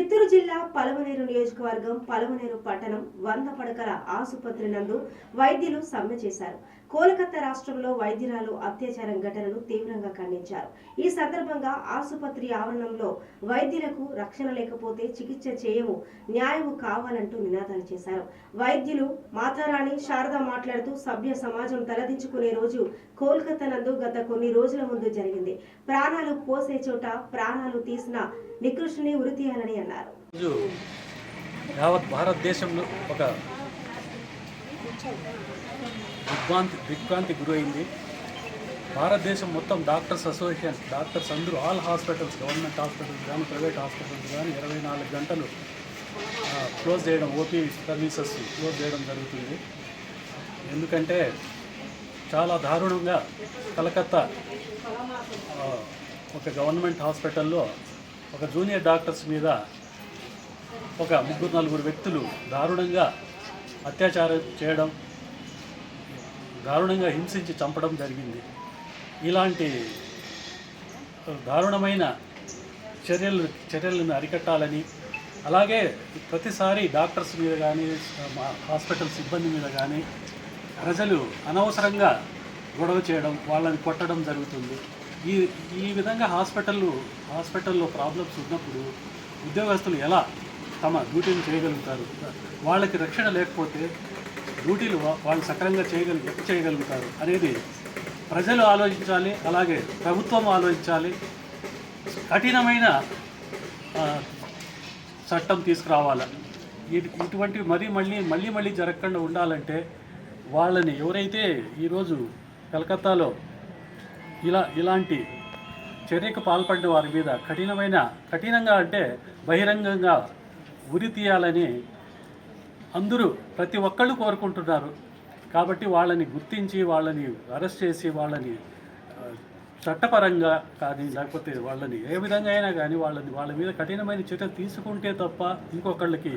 చిత్తూరు జిల్లా పలమనేరు నియోజకవర్గం పలమనేరు పట్టణం వంద పడకల ఆసుపత్రి నందు వైద్యులు సమ్మె చేశారు. కోలకత్తా రాష్ట్రంలో వైద్యురాలు అత్యాచారం ఘటనను తీవ్రంగా ఖండించారు. ఈ సందర్భంగా ఆసుపత్రి ఆవరణంలో వైద్యులకు రక్షణ లేకపోతే చికిత్స చేయము న్యాయము కావాలంటూ నినాదాలు చేశారు. వైద్యులు మాతారాణి శారద మాట్లాడుతూ సభ్య సమాజం తలదించుకునే రోజు కోల్కతా నందు గత కొన్ని రోజుల ముందు జరిగింది. ప్రాణాలు పోసే చోట ప్రాణాలు తీసిన నికృష్ణని ఉరి అన్నారు. అన్నారు రోజు యావత్ భారతదేశంలో ఒక దిగ్భ్రాంతి దిగ్భ్రాంతి గురైంది. భారతదేశం మొత్తం డాక్టర్స్ అసోసియేషన్ డాక్టర్స్ అందరూ ఆల్ హాస్పిటల్స్ గవర్నమెంట్ హాస్పిటల్స్ కానీ ప్రైవేట్ హాస్పిటల్స్ కానీ ఇరవై నాలుగు గంటలు క్లోజ్ చేయడం ఓపీ సర్వీసెస్ క్లోజ్ చేయడం జరుగుతుంది. ఎందుకంటే చాలా దారుణంగా కలకత్తా ఒక గవర్నమెంట్ హాస్పిటల్లో ఒక జూనియర్ డాక్టర్స్ మీద ఒక ముగ్గురు నలుగురు వ్యక్తులు దారుణంగా అత్యాచారం చేయడం దారుణంగా హింసించి చంపడం జరిగింది. ఇలాంటి దారుణమైన చర్యలు చర్యలను అరికట్టాలని అలాగే ప్రతిసారి డాక్టర్స్ మీద కానీ మా హాస్పిటల్ సిబ్బంది మీద కానీ ప్రజలు అనవసరంగా గొడవ చేయడం వాళ్ళని కొట్టడం జరుగుతుంది. ఈ ఈ విధంగా హాస్పిటల్ హాస్పిటల్లో ప్రాబ్లమ్స్ ఉన్నప్పుడు ఉద్యోగస్తులు ఎలా తమ డ్యూటీని చేయగలుగుతారు. వాళ్ళకి రక్షణ లేకపోతే డ్యూటీలు వాళ్ళు సక్రమంగా చేయగలి చేయగలుగుతారు. అనేది ప్రజలు ఆలోచించాలి అలాగే ప్రభుత్వం ఆలోచించాలి. కఠినమైన చట్టం తీసుకురావాలి. ఇటు- ఇటువంటివి మరీ మళ్ళీ మళ్ళీ మళ్ళీ జరగకుండా ఉండాలంటే వాళ్ళని ఎవరైతే ఈరోజు కలకత్తాలో ఇలా ఇలాంటి చర్యకు పాల్పడిన వారి మీద కఠినమైన కఠినంగా అంటే బహిరంగంగా ఉరి తీయాలని అందరూ ప్రతి ఒక్కళ్ళు కోరుకుంటున్నారు. కాబట్టి వాళ్ళని గుర్తించి వాళ్ళని అరెస్ట్ చేసి వాళ్ళని చట్టపరంగా కానీ లేకపోతే వాళ్ళని ఏ విధంగా అయినా కానీ వాళ్ళని వాళ్ళ మీద కఠినమైన చర్య తీసుకుంటే తప్ప ఇంకొకళ్ళకి